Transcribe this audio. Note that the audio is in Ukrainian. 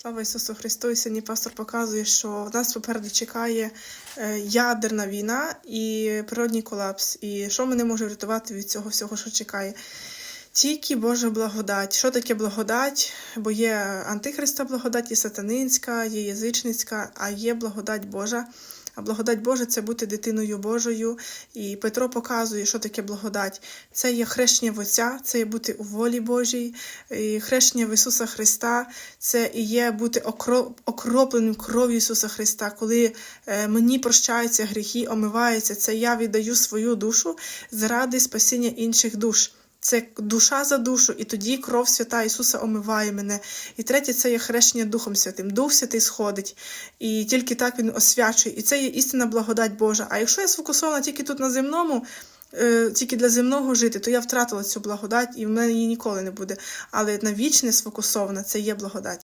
Слава Ісусу Христу! І сьогодні пастор показує, що в нас попереду чекає е, ядерна війна і природній колапс. І що мене може врятувати від цього всього, що чекає? Тільки Божа благодать. Що таке благодать? Бо є антихриста благодать, є сатанинська, є язичницька, а є благодать Божа. А благодать Божа це бути дитиною Божою. І Петро показує, що таке благодать. Це є хрещення в Отця, це є бути у волі Божій, і хрещення в Ісуса Христа, це і є бути окропленим кров'ю Ісуса Христа. Коли е, мені прощаються гріхи, омиваються, це я віддаю свою душу заради спасіння інших душ. Це душа за душу, і тоді кров свята Ісуса омиває мене. І третє це є хрещення Духом Святим. Дух Святий сходить, і тільки так він освячує. І це є істинна благодать Божа. А якщо я сфокусована тільки тут на земному, е, тільки для земного жити, то я втратила цю благодать, і в мене її ніколи не буде. Але на вічне сфокусована це є благодать.